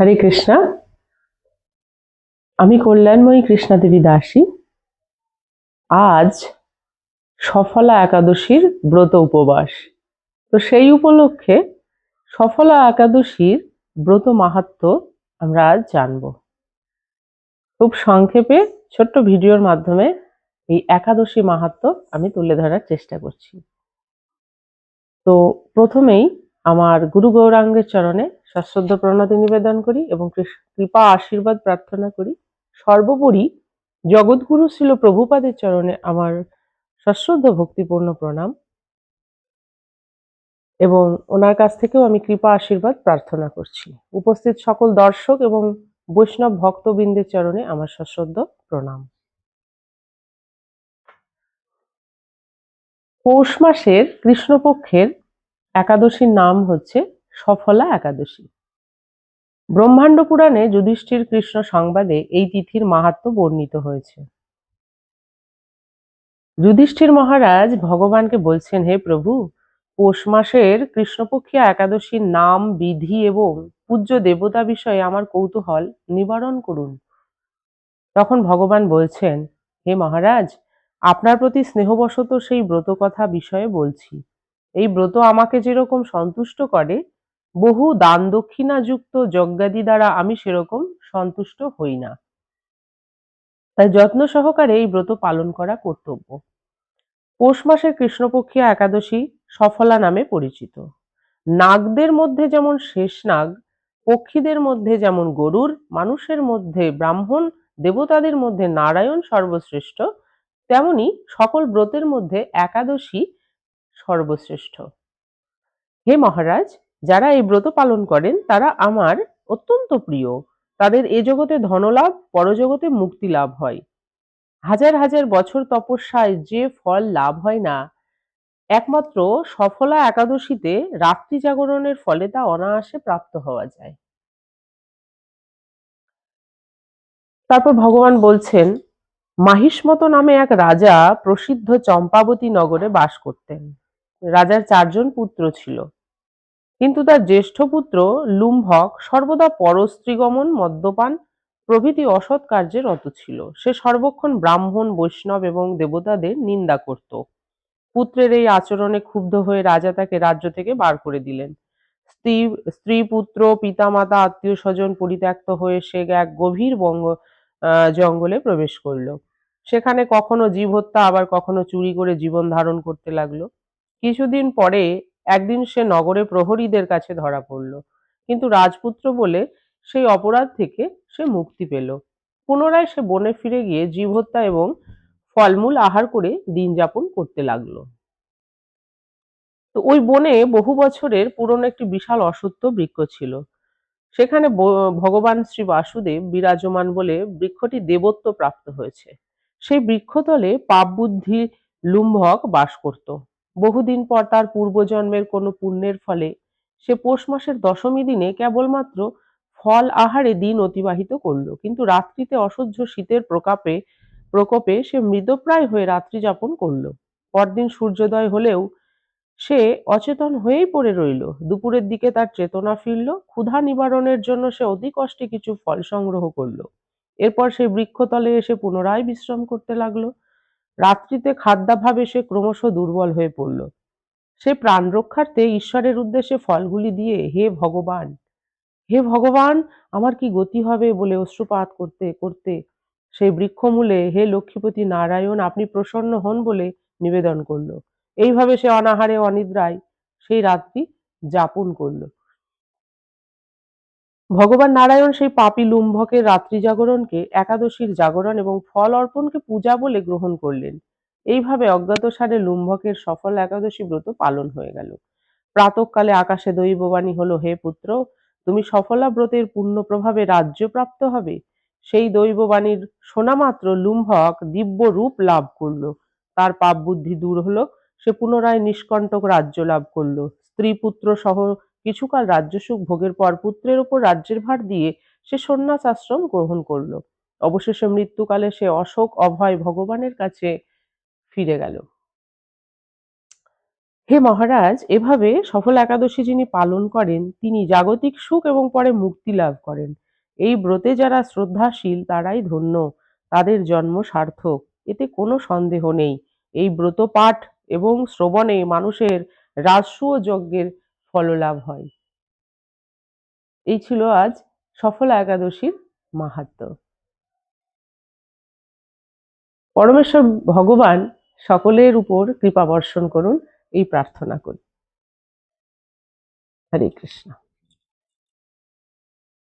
হরে কৃষ্ণা। আমি কল্যাণময়ী কৃষ্ণাদেবী দাসী। আজ সফলা একাদশীর ব্রত উপবাস। তো সেই উপলক্ষে সফলা একাদশীর ব্রত মাহাত্ম আমরা আজ জানব। খুব সংক্ষেপে ছোট্ট ভিডিওর মাধ্যমে এই একাদশী মাহাত্ম আমি তুলে ধরার চেষ্টা করছি। তো প্রথমেই আমার গুরু গৌরাঙ্গের চরণে সশ্রদ্ধ প্রণতি নিবেদন করি এবং কৃপা আশীর্বাদ প্রার্থনা করি। সর্বোপরি জগৎগুরু ছিল প্রভুপাদের চরণে আমার সশ্রদ্ধ ভক্তিপূর্ণ প্রণাম এবং ওনার কাছ থেকেও আমি কৃপা আশীর্বাদ প্রার্থনা করছি। উপস্থিত সকল দর্শক এবং বৈষ্ণব ভক্তবৃন্দের চরণে আমার সশ্রদ্ধ প্রণাম। পৌষ মাসের কৃষ্ণপক্ষের একাদশীর নাম হচ্ছে সফলা একাদশী। ব্রহ্মাণ্ড পুরাণে যুধিষ্ঠির কৃষ্ণ সংবাদে এই তিথির মাহাত্ম বর্ণিত হয়েছে। যুধিষ্ঠির মহারাজ ভগবানকে বলছেন, হে প্রভু, পৌষ মাসের কৃষ্ণপক্ষিয়া একাদশীর নাম, বিধি এবং পূজ্য দেবতা বিষয়ে আমার কৌতূহল নিবারণ করুন। তখন ভগবান বলছেন, হে মহারাজ, আপনার প্রতি স্নেহবশত সেই ব্রত কথা বিষয়ে বলছি। এই ব্রত আমাকে যেরকম সন্তুষ্ট করে বহু দান দক্ষিণা যুক্ত যজ্ঞাদি দ্বারা আমি সেরকম সন্তুষ্ট হই না। তাই যত্ন সহকারে এই ব্রত পালন করা কর্তব্য। পৌষ মাসের কৃষ্ণপক্ষিয়া একাদশী সফলা নামে পরিচিত। নাগদের মধ্যে যেমন শেষ নাগ, পক্ষীদের মধ্যে যেমন গরুর, মানুষের মধ্যে ব্রাহ্মণ, দেবতাদের মধ্যে নারায়ণ সর্বশ্রেষ্ঠ, তেমনি সকল ব্রতের মধ্যে একাদশী সর্বশ্রেষ্ঠ। হে মহারাজ যারা এই ব্রত পালন করেন, তারা আমার অত্যন্ত প্রিয়। তাদের এ জগতে ধনলাভ, পরজগতে মুক্তি লাভ হয়। হাজার হাজার বছর তপস্যায় যে ফল লাভ হয় না, একমাত্র সফলা একাদশীতে রাত্রি জাগরণের ফলে তা অনায়াসে প্রাপ্ত হওয়া যায়। তারপর ভগবান বলছেন মাহিষ্মত নামে এক রাজা প্রসিদ্ধ চম্পাবতী নগরে বাস করতেন। রাজার চারজন পুত্র ছিল। কিন্তু তার জ্যেষ্ঠ পুত্র লুম্ভক সর্বদা পরস্ত্রীগমন, মদ্যপান প্রভৃতি অসৎ কার্যে রত ছিল। সে সর্বক্ষণ ব্রাহ্মণ, বৈষ্ণব এবং দেবতাদের নিন্দা করত। পুত্রের এই আচরণে ক্ষুব্ধ হয়ে রাজা তাকে রাজ্য থেকে বার করে দিলেন। স্ত্রী স্ত্রী পুত্র পিতামাতা আত্মীয় স্বজন পরিত্যক্ত হয়ে সে এক গভীর বঙ্গ জঙ্গলে প্রবেশ করল। সেখানে কখনো জীব হত্যা আবার কখনো চুরি করে জীবন ধারণ করতে লাগল। কিছুদিন পরে একদিন সে নগরে প্রহরীদের কাছে ধরা পড়ল। কিন্তু রাজপুত্র বলে সেই অপরাধ থেকে সে মুক্তি পেল। পুনরায় সে বনে ফিরে গিয়ে জীব হত্যা এবং ফলমূল আহার করে দিন যাপন করতে লাগল। তো ওই বনে বহু বছরের পুরনো একটি বিশাল অসত্য বৃক্ষ ছিল। সেখানে ভগবান শ্রী বাসুদেব বিরাজমান বলে বৃক্ষটি দেবত্ব প্রাপ্ত হয়েছে। সেই বৃক্ষতলে পাপ বুদ্ধি লুম্ভক বাস করত। বহুদিন পর তার পূর্বজন্মের কোনো পুণ্যের ফলে সে পৌষ মাসের দশমী দিনে কেবলমাত্র ফল আহারে দিন অতিবাহিত করল। কিন্তু রাত্রিতে অসহ্য শীতের প্রকাপে, প্রকোপে সে মৃতপ্রায় হয়ে রাত্রি যাপন করল। পরদিন সূর্যোদয় হলেও সে অচেতন হয়েই পড়ে রইল। দুপুরের দিকে তার চেতনা ফিরল। ক্ষুধা নিবারণের জন্য সে অতি কষ্টে কিছু ফল সংগ্রহ করল। এরপর সে বৃক্ষতলে এসে পুনরায় বিশ্রাম করতে লাগল। রাত্রিতে খাদ্যাভাবে সে ক্রমশ দুর্বল হয়ে পড়ল। সে প্রাণ রক্ষার্থে ঈশ্বরের উদ্দেশ্যে ফলগুলি দিয়ে, হে ভগবান হে ভগবান, আমার কি গতি হবে? বলে অশ্রুপাত করতে করতে সেই বৃক্ষমূলে, হে লক্ষ্মীপতি নারায়ণ, আপনি প্রসন্ন হন বলে নিবেদন করল। এইভাবে সে অনাহারে, অনিদ্রায় সেই রাত্রি যাপন করল। ভগবান নারায়ণ সেই পাপী লুম্ভকের রাত্রি জাগরণকে, একাদশীর জাগরণ এবং ফল অর্পণকে পূজা বলে গ্রহণ করলেন। এইভাবে অজ্ঞাতসারে লুম্ভকের সফল একাদশী ব্রত পালন হয়ে গেল। প্রাতকালে আকাশে দৈববাণী হলো, হে পুত্র, তুমি সফলা ব্রতের পূর্ণ প্রভাবে রাজ্য প্রাপ্ত হবে। সেই দৈববাণীর শোনা মাত্র লুম্ভক দিব্য রূপ লাভ করল। তার পাপ বুদ্ধি দূর হলো, সে পুনরায় নিষ্কণ্টক রাজ্য লাভ করল। স্ত্রী পুত্র সহ কিছুকাল রাজ্যসুখ ভোগের পর পুত্রের ওপর রাজ্যের ভার দিয়ে সে সন্ন্যাস আশ্রম গ্রহণ করল। অবশেষে মৃত্যুকালে সে অশোক অভয় ভগবানের কাছে ফিরে গেল। হে মহারাজ, এভাবে সফল একাদশী যিনি পালন করেন, তিনি জাগতিক সুখ এবং পরে মুক্তি লাভ করেন। এই ব্রতে যারা শ্রদ্ধাশীল, তারাই ধন্য। তাদের জন্ম সার্থক। এতে কোনো সন্দেহ নেই। এই ব্রত পাঠ এবং শ্রবণে মানুষের রাজস্ব ও যজ্ঞের ফললাভ হয়। এই ছিল আজ সফল একাদশীর মাহাত্ম। পরমেশ্বর ভগবান সকলের উপর কৃপা বর্ষণ করুন, এই প্রার্থনা করি। হরে কৃষ্ণ।